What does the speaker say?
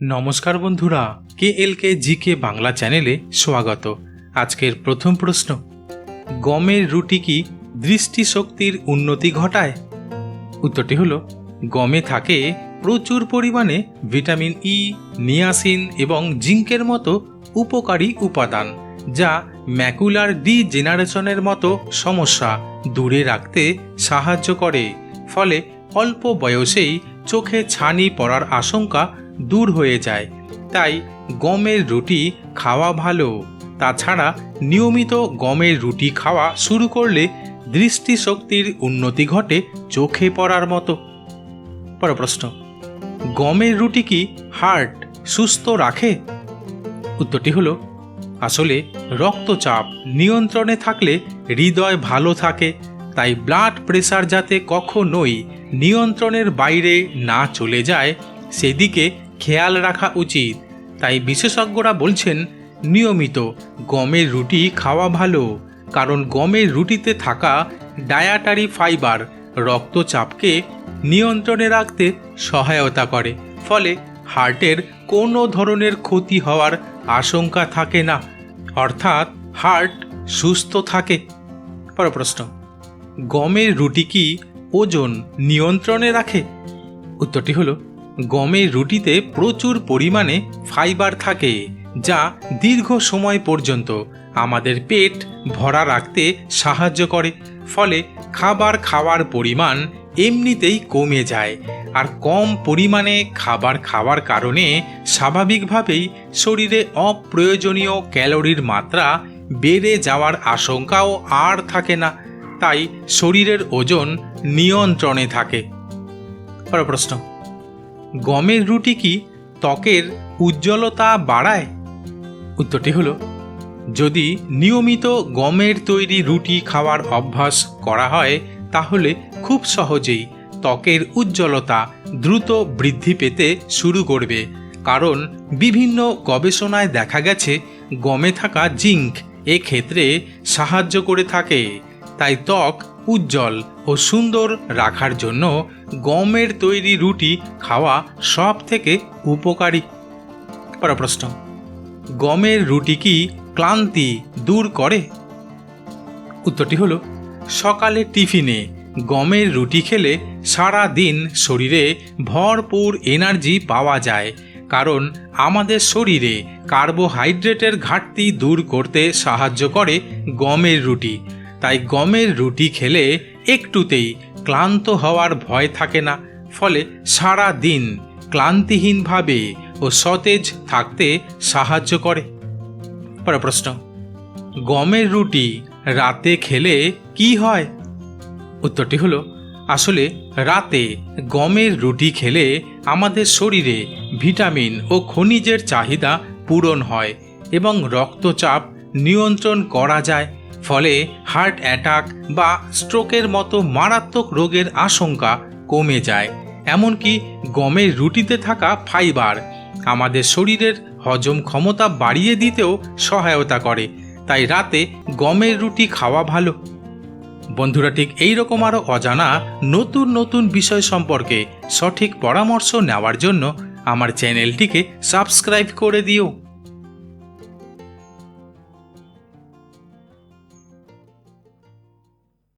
নমস্কার বন্ধুরা কে এল কে জি কে বাংলা চ্যানেলে স্বাগত। আজকের প্রথম প্রশ্ন, গমের রুটি কি দৃষ্টিশক্তির উন্নতি ঘটায়? উত্তরটি হল, গমে থাকে প্রচুর পরিমাণে ভিটামিন ই নিয়াসিন এবং জিঙ্কের মতো উপকারী উপাদান, যা ম্যাকুলার ডি জেনারেশনের মতো সমস্যা দূরে রাখতে সাহায্য করে। ফলে অল্প বয়সেই চোখে ছানি পড়ার আশঙ্কা দূর হয়ে যায়। তাই গমের রুটি খাওয়া ভালো। তাছাড়া নিয়মিত গমের রুটি খাওয়া শুরু করলে দৃষ্টিশক্তির উন্নতি ঘটে চোখে পড়ার মতো। পর প্রশ্ন, গমের রুটি কি হার্ট সুস্থ রাখে? উত্তরটি হলো, আসলে রক্তচাপ নিয়ন্ত্রণে থাকলে হৃদয় ভালো থাকে, তাই ব্লাড প্রেশার যাতে কখনোই নিয়ন্ত্রণের বাইরে না চলে যায়, সেদিকে খেয়াল রাখা উচিত। তাই বিশেষজ্ঞরা বলছেন, নিয়মিত গমের রুটি খাওয়া ভালো, কারণ গমের রুটিতে থাকা ডায়াটারি ফাইবার রক্তচাপকে নিয়ন্ত্রণে রাখতে সহায়তা করে। ফলে হার্টের কোনো ধরনের ক্ষতি হওয়ার আশঙ্কা থাকে না। অর্থাৎ হার্ট সুস্থ থাকে। পর প্রশ্ন, গমের রুটি কি ওজন নিয়ন্ত্রণে রাখে? উত্তরটি হলো গমের রুটিতে প্রচুর পরিমাণে ফাইবার থাকে, যা দীর্ঘ সময় পর্যন্ত আমাদের পেট ভরা রাখতে সাহায্য করে। ফলে খাবার খাওয়ার পরিমাণ এমনিতেই কমে যায় আর কম পরিমাণে খাবার খাওয়ার কারণে স্বাভাবিকভাবেই শরীরে অপ্রয়োজনীয় ক্যালোরির মাত্রা বেড়ে যাওয়ার আশঙ্কাও আর থাকে না, তাই শরীরের ওজন নিয়ন্ত্রণে থাকে। পর প্রশ্ন। গমের রুটি কি ত্বকের উজ্জ্বলতা বাড়ায়? উত্তরটি হলো, যদি নিয়মিত গমের তৈরি রুটি খাওয়ার অভ্যাস করা হয়, তাহলে খুব সহজেই ত্বকের উজ্জ্বলতা দ্রুত বৃদ্ধি পেতে শুরু করবে। কারণ বিভিন্ন গবেষণায় দেখা গেছে, গমে থাকা জিঙ্ক এক্ষেত্রে সাহায্য করে থাকে। তাই ত্বক উজ্জ্বল ও সুন্দর রাখার জন্য গমের তৈরি রুটি খাওয়া সব থেকে উপকারী। পর প্রশ্ন গমের রুটি কি ক্লান্তি দূর করে? উত্তরটি হলো, সকালে টিফিনে গমের রুটি খেলে সারা দিন শরীরে ভরপুর এনার্জি পাওয়া যায়, কারণ আমাদের শরীরে কার্বোহাইড্রেটের ঘাটতি দূর করতে সাহায্য করে গমের রুটি। তাই গমের রুটি খেলে একটুতেই ক্লান্ত হওয়ার ভয় থাকে না। ফলে সারা দিন ক্লান্তিহীনভাবে ও সতেজ থাকতে সাহায্য করে। পর প্রশ্ন, গমের রুটি রাতে খেলে কি হয়? উত্তরটি হলো, আসলে রাতে গমের রুটি খেলে আমাদের শরীরে ভিটামিন ও খনিজের চাহিদা পূরণ হয় এবং রক্তচাপ নিয়ন্ত্রণ করা যায়। ফলে হার্ট অ্যাটাক বা স্ট্রোকের মতো মারাত্মক রোগের আশঙ্কা কমে যায়। এমনকি গমের রুটিতে থাকা ফাইবার আমাদের শরীরের হজম ক্ষমতা বাড়িয়ে দিতেও সহায়তা করে। তাই রাতে গমের রুটি খাওয়া ভালো। বন্ধুরা, ঠিক এইরকম আরও অজানা নতুন নতুন বিষয় সম্পর্কে সঠিক পরামর্শ নেওয়ার জন্য আমার চ্যানেলটিকে সাবস্ক্রাইব করে দিও।